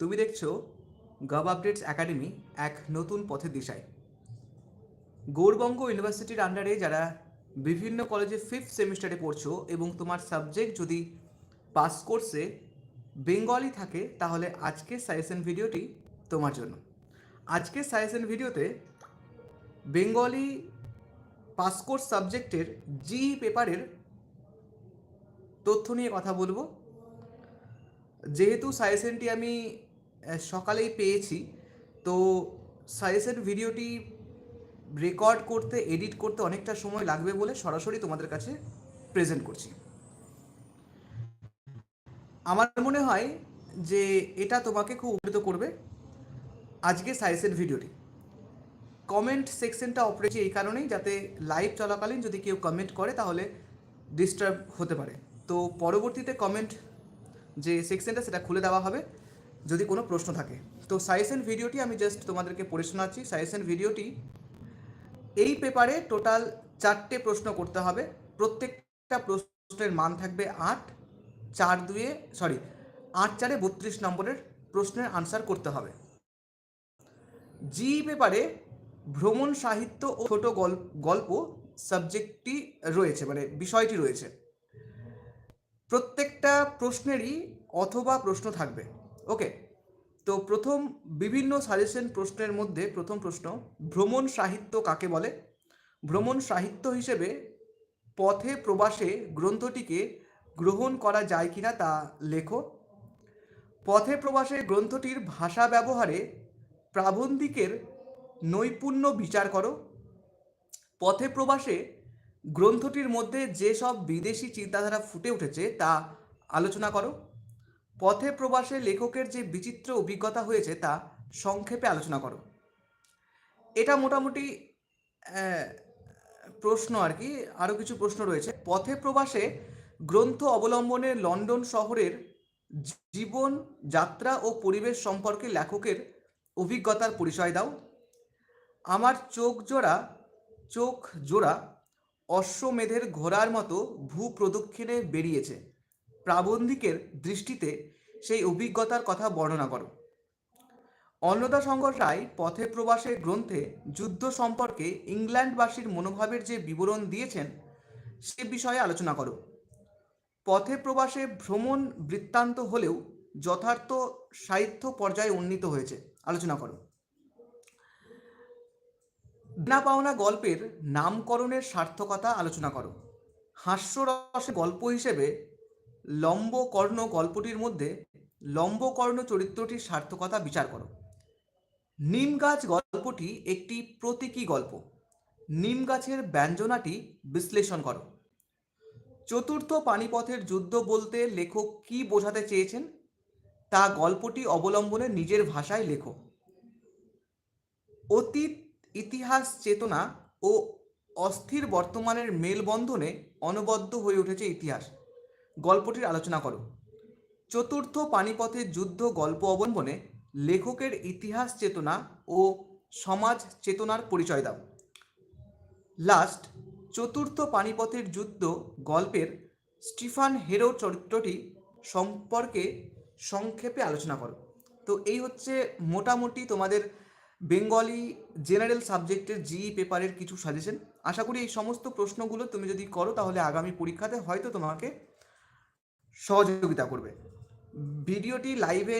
তুমি দেখছ gov updates academy এক নতুন পথের দিশায়। গৌরবঙ্গ ইউনিভার্সিটির আন্ডারে যারা বিভিন্ন কলেজে ফিফথ সেমিস্টারে পড়ছো এবং তোমার সাবজেক্ট যদি পাস কোর্সে বেঙ্গলি থাকে, তাহলে আজকের সাজেশন ভিডিওটি তোমার জন্য। আজকের সাজেশন ভিডিওতে বেঙ্গলি পাস কোর্স সাবজেক্টের জি পেপারের তথ্য নিয়ে কথা বলব। যেহেতু সাজেশনটি আমি সকালেই পেয়েছি। তো সাজেশন ভিডিওটি রেকর্ড করতে এডিট করতে অনেকটা সময় লাগবে বলে সরাসরি তোমাদের কাছে প্রেজেন্ট করছি। আমার মনে হয় যে এটা তোমাকে খুব উপকৃত করবে আজকে সাজেশন ভিডিওটি। কমেন্ট সেকশনটা অফ রেখেছি এই কারণেই যাতে লাইভ চলাকালীন যদি কেউ কমেন্ট করে তাহলে ডিস্টার্ব হতে পারে। তো পরবর্তীতে কমেন্ট যে সেকশনটা সেটা খুলে দেওয়া হবে। যদি কোনো প্রশ্ন থাকে। তো সাজেশন ভিডিওটি আমি জাস্ট তোমাদেরকে পড়ে শোনাচ্ছি। সাজেশন ভিডিওটি এই পেপারে টোটাল চারটে প্রশ্ন করতে হবে। প্রত্যেকটা প্রশ্নের মান থাকবে আট, চার দুয়ে সরি আট চারে বত্রিশ নম্বরের প্রশ্নের আনসার করতে হবে। জি পেপারে ভ্রমণ, সাহিত্য ও ছোট গল্প গল্প সাবজেক্টটি রয়েছে মানে বিষয়টি রয়েছে। প্রত্যেকটা প্রশ্নেরই অথবা প্রশ্ন থাকবে। ওকে তো প্রথম বিভিন্ন সাজেশন প্রশ্নের মধ্যে প্রথম প্রশ্ন, ভ্রমণ সাহিত্য কাকে বলে? ভ্রমণ সাহিত্য হিসেবে পথে প্রবাসে গ্রন্থটিকে গ্রহণ করা যায় কিনা তা লেখো। পথে প্রবাসে গ্রন্থটির ভাষা ব্যবহারে প্রাবন্ধিকের নৈপুণ্য বিচার করো। পথে প্রবাসে গ্রন্থটির মধ্যে যেসব বিদেশি চিন্তাধারা ফুটে উঠেছে তা আলোচনা করো। পথে প্রবাসে লেখকের যে বিচিত্র অভিজ্ঞতা হয়েছে তা সংক্ষেপে আলোচনা করো। এটা মোটামুটি প্রশ্ন আর কি আরও কিছু প্রশ্ন রয়েছে। পথে প্রবাসে গ্রন্থ অবলম্বনে লন্ডন শহরের জীবন, যাত্রা ও পরিবেশ সম্পর্কে লেখকের অভিজ্ঞতার পরিচয় দাও। আমার চোখ জোড়া চোখ জোড়া অশ্বমেধের ঘোড়ার মতো ভূ প্রদক্ষিণে বেরিয়েছে। প্রাবন্ধিকের দৃষ্টিতে সেই অভিজ্ঞতার কথা বর্ণনা করো। অন্নদা শঙ্কর রায় পথে প্রবাসের গ্রন্থে যুদ্ধ সম্পর্কে ইংল্যান্ডবাসীর মনোভাবের যে বিবরণ দিয়েছেন, সে বিষয়ে আলোচনা করো। পথে প্রবাসে ভ্রমণ বৃত্তান্ত হলেও যথার্থ সাহিত্য পর্যায়ে উন্নীত হয়েছে। আলোচনা করো। না পাওনা গল্পের নামকরণের সার্থকতা আলোচনা করো। হাস্যরসে গল্প হিসেবে লম্বকর্ণ গল্পটির মধ্যে লম্বকর্ণ চরিত্রটির সার্থকতা বিচার করো। নিম গাছ গল্পটি একটি প্রতীকী গল্প। নিম গাছের ব্যঞ্জনাটি বিশ্লেষণ করো। চতুর্থ পানিপথের যুদ্ধ বলতে লেখক কি বোঝাতে চেয়েছেন? তা গল্পটি অবলম্বনে নিজের ভাষায় লেখো। অতীত, ইতিহাস, চেতনা ও অস্থির বর্তমানের মেলবন্ধনে অনবদ্য হয়ে উঠেছে ইতিহাস। গল্পটির আলোচনা করো। চতুর্থ পানিপথের যুদ্ধ গল্প অবলম্বনে লেখকের ইতিহাস চেতনা ও সমাজ চেতনার পরিচয় দাও। লাস্ট, চতুর্থ পানিপথের যুদ্ধ গল্পের স্টিফান হেরো চরিত্রটি সম্পর্কে সংক্ষেপে আলোচনা করো। তো এই হচ্ছে মোটামুটি তোমাদের বেঙ্গলি জেনারেল সাবজেক্টের জিই পেপারের কিছু সাজেশন আশা করি এই সমস্ত প্রশ্নগুলো তুমি যদি করো তাহলে আগামী পরীক্ষাতে হয়তো তোমাকে সহযোগিতা করবে। ভিডিওটি লাইভে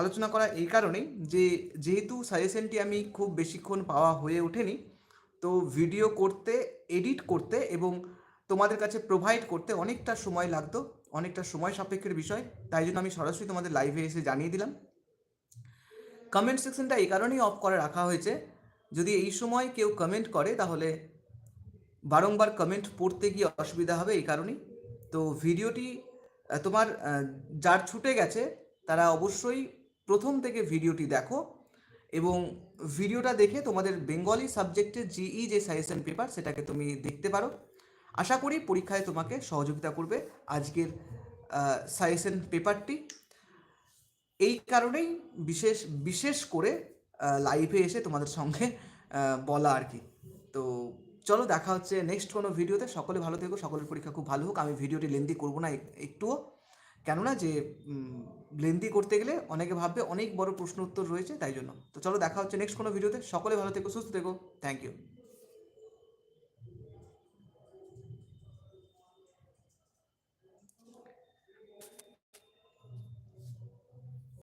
আলোচনা করা এই কারণেই যে, যেহেতু সাজেশনটি আমি খুব বেশিক্ষণ পাওয়া হয়ে ওঠেনি, তো ভিডিও করতে এডিট করতে এবং তোমাদের কাছে প্রোভাইড করতে অনেকটা সময় লাগতো, অনেকটা সময় সাপেক্ষের বিষয়, তাই জন্য আমি সরাসরি তোমাদের লাইভে এসে জানিয়ে দিলাম। কমেন্ট সেকশনটা এই কারণেই অফ করে রাখা হয়েছে, যদি এই সময় কেউ কমেন্ট করে, তাহলে বারংবার কমেন্ট পড়তে গিয়ে অসুবিধা হবে এই কারণেই। তো ভিডিওটি তোমার যার ছুটে গেছে, তারা অবশ্যই প্রথম থেকে ভিডিওটি দেখো এবং ভিডিওটা দেখে তোমাদের বেঙ্গলি সাবজেক্টের জিই যে সাজেশন পেপার সেটাকে তুমি দেখতে পারো। আশা করি পরীক্ষায় তোমাকে সহযোগিতা করবে আজকের সাজেশন পেপারটি এই কারণেই বিশেষ বিশেষ করে লাইভে এসে তোমাদের সঙ্গে বলা আর কি। তো চলো দেখা হচ্ছে নেক্সট কোনো ভিডিওতে সকলে ভালো থেকো, সকলের পরীক্ষা খুব ভালো হোক। আমি ভিডিওটি লেন্দি করব না একটুও। কেননা যে লেন্দি করতে গেলে অনেকে ভাববে অনেক বড় প্রশ্ন উত্তর রয়েছে, তাই জন্য। তো চলো দেখা হচ্ছে নেক্সট কোনো ভিডিওতে সকলে ভালো থেকো, সুস্থ থেকো। Thank you